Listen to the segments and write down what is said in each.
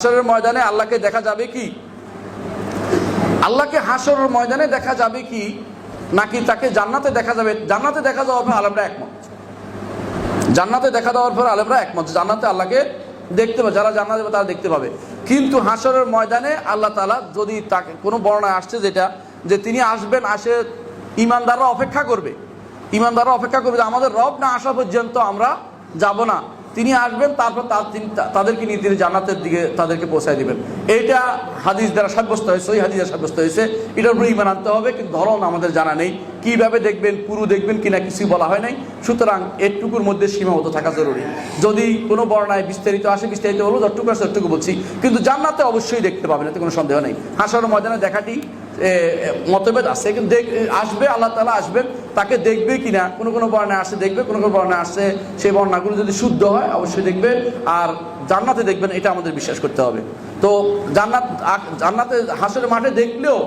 হাসরের ময়দানে আল্লাহকে দেখা যাবে কি? আল্লাহকে হাসরের ময়দানে দেখা যাবে কি? নাকি তাকে জান্নাতে দেখা যাবে? জান্নাতে দেখা যাওয়ার পর আলমরা একমত। জান্নাতে দেখা দেওয়ার পর আলমরা একমত জান্নাতে আল্লাহকে দেখতে পাবে, যারা জান্নাত যাবে তারা দেখতে পাবে। কিন্তু হাসরের ময়দানে আল্লাহ তালা যদি তাকে কোনো বর্ণায় আসছে যেটা, যে তিনি আসবেন, আসে ইমানদাররা অপেক্ষা করবে। ইমানদাররা অপেক্ষা করবে যে আমাদের রব না আসা পর্যন্ত আমরা যাব না। তিনি আসবেন, তারপর তার তিনি তাদেরকে নিয়ে তিনি জান্নাতের দিকে তাদেরকে পৌঁছায় দিবেন। এইটা হাদিস দ্বারা সাব্যস্ত হয়েছে ওই হাদিস দ্বারা সাব্যস্ত হয়েছে। এটার উপরে ইমান আনতে হবে, কিন্তু ধরন আমাদের জানা নেই। কীভাবে দেখবেন, পুরো দেখবেন কিনা কিছুই বলা হয় নাই। সুতরাং এটুকুর মধ্যে সীমাবদ্ধ থাকা জরুরি। যদি কোনো বর্ণায় বিস্তারিত আসে, বিস্তারিত হলো, যতটুকু আছে ততটুকু বলছি। কিন্তু জান্নাতে অবশ্যই দেখতে পাবেন, এতে কোনো সন্দেহ নেই। হাসার ময়দানে দেখাটি মতভেদ আছে, কিন্তু আসবে, আল্লাহ তালা আসবেন, তাকে দেখবে কিনা, কোনো কোনো বর্ণায় আসে দেখবে, কোনো কোনো বর্ণায় আসছে সেই বর্ণাগুলো যদি শুদ্ধ হয়, অবশ্যই দেখবে আর জান্নাতে দেখবেন, এটা আমাদের বিশ্বাস করতে হবে। তো জান্নাত জান্নাতে হাসের মাঠে দেখলেও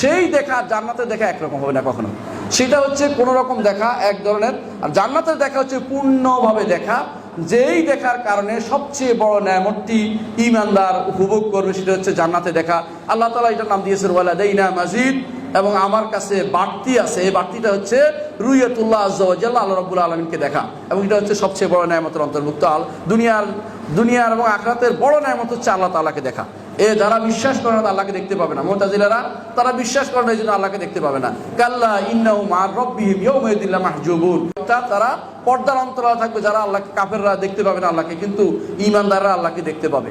সেই দেখা জান্নাতে দেখা একরকম হবে না কখনো। সেটা হচ্ছে কোনো রকম দেখা, এক ধরনের। আর জান্নাতের দেখা হচ্ছে পূর্ণভাবে দেখা। যেই দেখার কারণে সবচেয়ে বড় ন্যায়ামতটি ইমানদার উপভোগ করবে সেটা হচ্ছে জান্নাতে দেখা। আল্লাহ তালা এটার নাম দিয়েছেন ওয়ালা দেইনা মাজিদ। এবং আমার কাছে বাড়তি আছে, এই বাড়তিটা হচ্ছে রুইয়াতুল্লাহ আজ্লাহ আল্লাহ রব্বুল আলমিনকে দেখা। এবং এটা হচ্ছে সবচেয়ে বড় ন্যায়ামতের অন্তর্ভুক্ত আল। দুনিয়ার দুনিয়ার এবং আখরাতের বড় ন্যায়ামত হচ্ছে আল্লাহ তালাকে দেখা। এ যারা বিশ্বাস করে না আল্লাহকে দেখতে পাবে না। মোতাজিলারা, তারা বিশ্বাস করে না, এই জন্য আল্লাহকে দেখতে পাবে না। কাল্লা ইন্নাউ মার রব্বিহিম ইয়াউমাইদিল্লাহ মাহজুবুন। তা তারা পর্দার অন্তরাল থাকবে, যারা আল্লাহকে কাফেররা দেখতে পাবে না, আল্লাহকে। কিন্তু ইমানদাররা আল্লাহকে দেখতে পাবে।